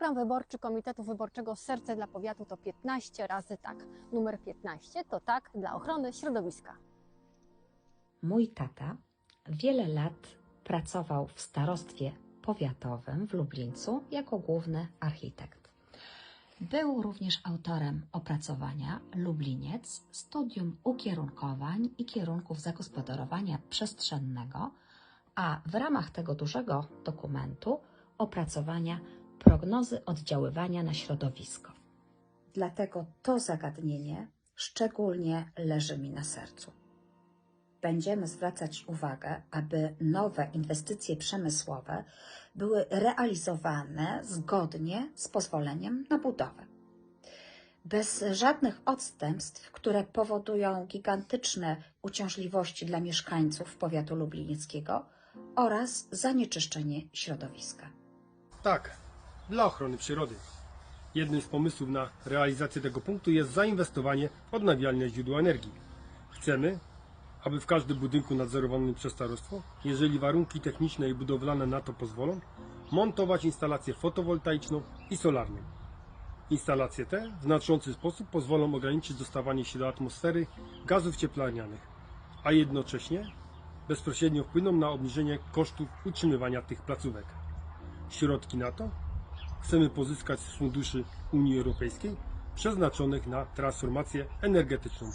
Program wyborczy Komitetu Wyborczego Serce dla Powiatu to 15 razy tak. Numer 15 to tak dla ochrony środowiska. Mój tata wiele lat pracował w starostwie powiatowym w Lublińcu jako główny architekt. Był również autorem opracowania Lubliniec, studium ukierunkowań i kierunków zagospodarowania przestrzennego, a w ramach tego dużego dokumentu opracowania prognozy oddziaływania na środowisko. Dlatego to zagadnienie szczególnie leży mi na sercu będziemy zwracać uwagę, aby nowe inwestycje przemysłowe były realizowane zgodnie z pozwoleniem na budowę. Bez żadnych odstępstw, które powodują gigantyczne uciążliwości dla mieszkańców powiatu lublinieckiego oraz zanieczyszczenie środowiska. Tak, dla ochrony przyrody. Jednym z pomysłów na realizację tego punktu jest zainwestowanie w odnawialne źródła energii. Chcemy, aby w każdym budynku nadzorowanym przez starostwo, jeżeli warunki techniczne i budowlane na to pozwolą, montować instalację fotowoltaiczną i solarną. Instalacje te w znaczący sposób pozwolą ograniczyć dostawanie się do atmosfery gazów cieplarnianych, a jednocześnie bezpośrednio wpłyną na obniżenie kosztów utrzymywania tych placówek. Środki na to chcemy pozyskać z funduszy Unii Europejskiej przeznaczonych na transformację energetyczną